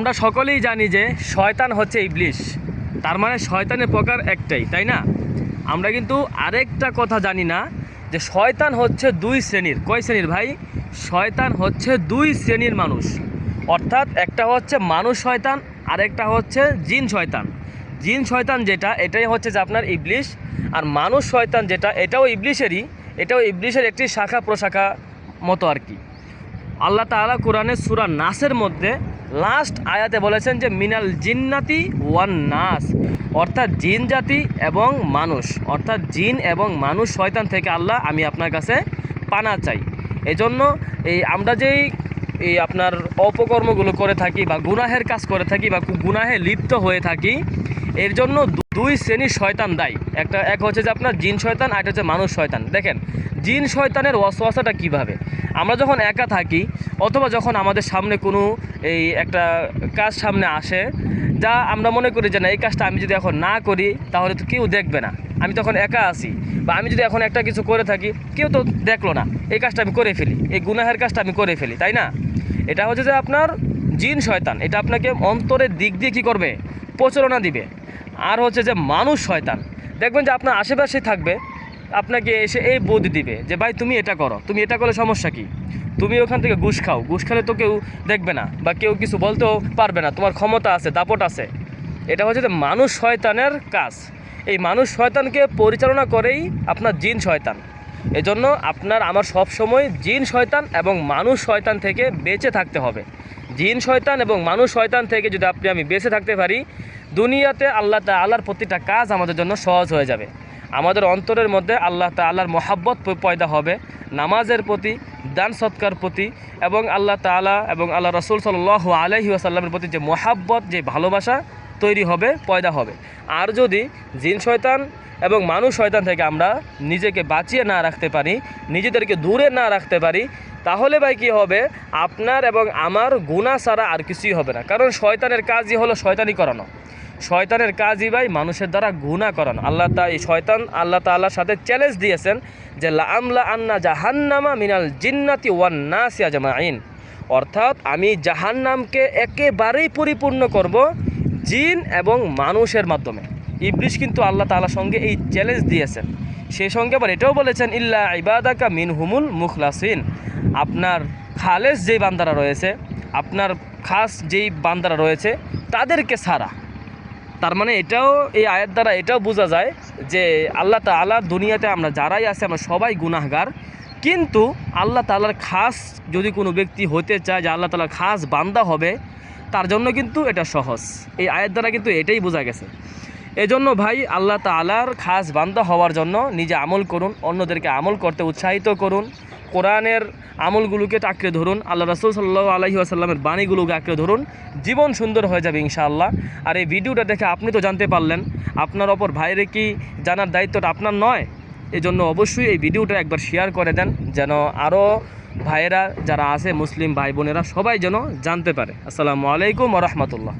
আমরা সকলেই জানি যে শয়তান হচ্ছে ইবলিশ। তার মানে শয়তানের প্রকার একটাই, তাই না? আমরা কিন্তু আরেকটা কথা জানি না যে শয়তান হচ্ছে দুই শ্রেণির। কয় শ্রেণির ভাই? শয়তান হচ্ছে দুই শ্রেণির মানুষ। অর্থাৎ একটা হচ্ছে মানুষ শয়তান, আরেকটা হচ্ছে জিন শয়তান। জিন শয়তান যেটা, এটাই হচ্ছে যে আপনার ইবলিশ। আর মানুষ শয়তান যেটা, এটাও ইবলিশেরই, এটাও ইবলিশের একটি শাখা প্রশাখা মতো আর কি। আল্লাহ তাআলা কোরআনের সূরা নাসের মধ্যে লাস্ট আয়াতে বলেছেন যে, মিনাল জিন্নাতি ওয়ান নাস, অর্থাৎ জিন জাতি এবং মানুষ, অর্থাৎ জিন এবং মানুষ শয়তান থেকে আল্লাহ আমি আপনার কাছে পানা চাই। এজন্য এই আমরা যেই এই আপনার অপকর্মগুলো করে থাকি বা গুনাহের কাজ করে থাকি বা গুনাহে লিপ্ত হয়ে থাকি এর জন্য দুই শ্রেণির শয়তান দায়ী। একটা, এক হচ্ছে যে আপনার জিন শয়তান আর হচ্ছে মানুষ শয়তান। দেখেন, জিন শয়তানের ওয়াসওয়াসাটা কীভাবে? আমরা যখন একা থাকি, অথবা যখন আমাদের সামনে কোনো এই একটা কাজ সামনে আসে, যা আমরা মনে করি যে না, এই কাজটা আমি যদি এখন না করি, তাহলে তো কেউ দেখবে না। আমি তখন একা আছি, বা আমি যদি এখন একটা কিছু করে থাকি, কেউ তো দেখল না। এই কাজটা আমি করে ফেলি, এই গুনাহের কাজটা আমি করে ফেলি, তাই না? এটা হচ্ছে যে আপনার জিন শয়তান। এটা আপনাকে অন্তরের দিক দিয়ে কী করবে? প্রচারণা দিবে। আর হচ্ছে যে মানুষ শয়তান। দেখবেন যে আপনার আশেপাশে থাকবে, আপনাকে এসে এই বোধ দিবে যে, ভাই, তুমি এটা করো। তুমি এটা করলে সমস্যা কি? তুমি ওখান থেকে ঘুষ খাও। ঘুষ খেলে তো কেউ দেখবে না বা কেউ কিছু বলতেও পারবে না। তোমার ক্ষমতা আছে, দাপট আছে। এটা হচ্ছে যে মানুষ শয়তানের কাজ। এই মানুষ শয়তানকে পরিচালনা করেই আপনার জিন শয়তান। এজন্য আপনার আমার সব সময় জিন শয়তান এবং মানুষ শয়তান থেকে বেঁচে থাকতে হবে। জিন শয়তান এবং মানুষ শয়তান থেকে যদি আপনি আমি বেঁচে থাকতে পারি দুনিয়াতে আল্লাহ তাল্লাহর প্রতিটা কাজ আমাদের জন্য সহজ হয়ে যাবে। আমাদের অন্তরের মধ্যে আল্লাহ তাল্লাহর মহাব্বত পয়দা হবে, নামাজের প্রতি, দান সৎকার প্রতি এবং আল্লাহ তালা এবং আল্লাহ রসুল সাল্লাহ আলহি আসাল্লামের প্রতি যে মহাব্বত, যে ভালোবাসা তৈরি হবে, পয়দা হবে। আর যদি জিন শয়তান এবং মানুষ শয়তান থেকে আমরা নিজেকে বাঁচিয়ে না রাখতে পারি, নিজেদেরকে দূরে না রাখতে পারি, তাহলে ভাই কী হবে? আপনার এবং আমার গুণা ছাড়া আর কিছুই হবে না। কারণ শয়তানের কাজই হলো শয়তানি করানো। শয়তানের কাজই ভাই মানুষের দ্বারা গুণা করানো। আল্লাহ তা এই শয়তান আল্লাহ তাল্লাহর সাথে চ্যালেঞ্জ দিয়েছেন যে আমলা আন্না জাহান্নামা মিনাল জিন্নাতি ওয়ান নাসিয়া জামাইন অর্থাৎ আমি জাহান্নামকে একেবারেই পরিপূর্ণ করব জিন এবং মানুষের মাধ্যমে। ইবলিশ কিন্তু আল্লাহ তাআলার সঙ্গে এই চ্যালেঞ্জ দিয়েছেন। সেই সঙ্গে আবার এটাও বলেছেন, ইল্লা ইবাদাকা মিন হুমুল মুখলাসিন। আপনার খালেস যেই বান্দারা রয়েছে, আপনার খাস যেই বান্দারা রয়েছে, তাদেরকে ছাড়া। তার মানে এটাও, এই আয়ের দ্বারা এটাও বোঝা যায় যে আল্লাহ তাআলা দুনিয়াতে আমরা যারাই আছে, আমরা সবাই গুনাহগার। কিন্তু আল্লাহ তাআলার খাস যদি কোনো ব্যক্তি হতে চায়, যে আল্লাহ তালার খাস বান্দা হবে তার জন্য কিন্তু এটা সহজ। এই আয়ের দ্বারা কিন্তু এটাই বোঝা গেছে। এজন্য ভাই, আল্লাহ তাআলার খাস বান্দা হওয়ার জন্য নিজে আমল করুন, অন্যদেরকে আমল করতে উৎসাহিত করুন, কোরআনের আমলগুলোকে আঁকড়ে ধরুন, আল্লাহ রসুল সাল্লাহ আলহি আসাল্লামের বাণীগুলোকে আঁকড়ে ধরুন, জীবন সুন্দর হয়ে যাবে ইনশাআল্লাহ। আর এই ভিডিওটা দেখে আপনি তো জানতে পারলেন, আপনার অপর ভাইরে কি জানার দায়িত্বটা আপনার নয়? এজন্য অবশ্যই এই ভিডিওটা একবার শেয়ার করে দেন, যেন আরও ভাইয়েরা যারা আছে, মুসলিম ভাই বোনেরা সবাই যেন জানতে পারে। আসসালামু আলাইকুম রহমতুল্লাহ।